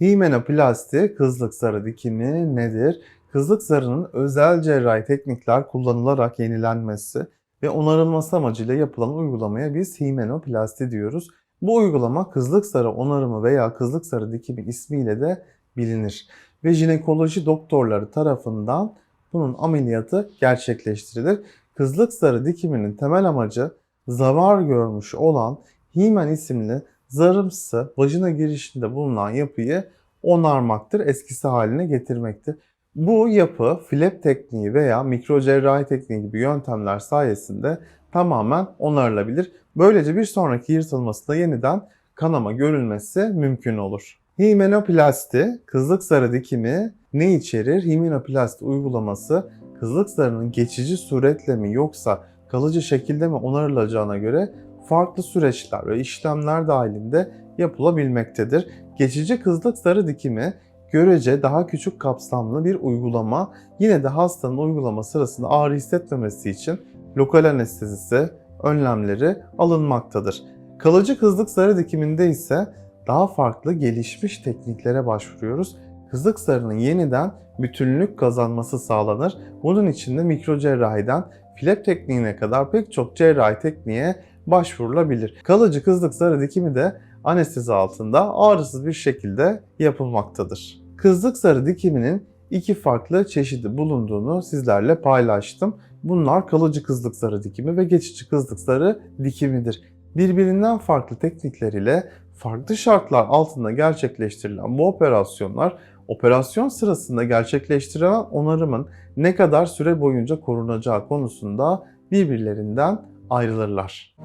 Himenoplasti, kızlık zarı dikimi nedir? Kızlık zarının özel cerrahi teknikler kullanılarak yenilenmesi ve onarılması amacıyla yapılan uygulamaya biz himenoplasti diyoruz. Bu uygulama kızlık zarı onarımı veya kızlık zarı dikimi ismiyle de bilinir ve jinekoloji doktorları tarafından bunun ameliyatı gerçekleştirilir. Kızlık zarı dikiminin temel amacı zavar görmüş olan himen isimli zarımsı vajina girişinde bulunan yapıyı onarmaktır, eskisi haline getirmektir. Bu yapı flap tekniği veya mikrocerrahi tekniği gibi yöntemler sayesinde tamamen onarılabilir. Böylece bir sonraki yırtılmasında yeniden kanama görülmesi mümkün olur. Himenoplasti, kızlık zarı dikimi ne içerir? Himenoplasti uygulaması kızlık zarının geçici suretle mi yoksa kalıcı şekilde mi onarılacağına göre farklı süreçler ve işlemler dahilinde yapılabilmektedir. Geçici kızlık zarı dikimi görece daha küçük kapsamlı bir uygulama. Yine de hastanın uygulama sırasında ağrı hissetmemesi için lokal anestezisi önlemleri alınmaktadır. Kalıcı kızlık zarı dikiminde ise daha farklı gelişmiş tekniklere başvuruyoruz. Kızlık zarının yeniden bütünlük kazanması sağlanır. Bunun için de mikrocerrahiden flap tekniğine kadar pek çok cerrahi tekniğe başvurulabilir. Kalıcı kızlık zarı dikimi de anestezi altında ağrısız bir şekilde yapılmaktadır. Kızlık zarı dikiminin iki farklı çeşidi bulunduğunu sizlerle paylaştım. Bunlar kalıcı kızlık zarı dikimi ve geçici kızlık zarı dikimidir. Birbirinden farklı teknikler ile farklı şartlar altında gerçekleştirilen bu operasyonlar operasyon sırasında gerçekleştirilen onarımın ne kadar süre boyunca korunacağı konusunda birbirlerinden ayrılırlar.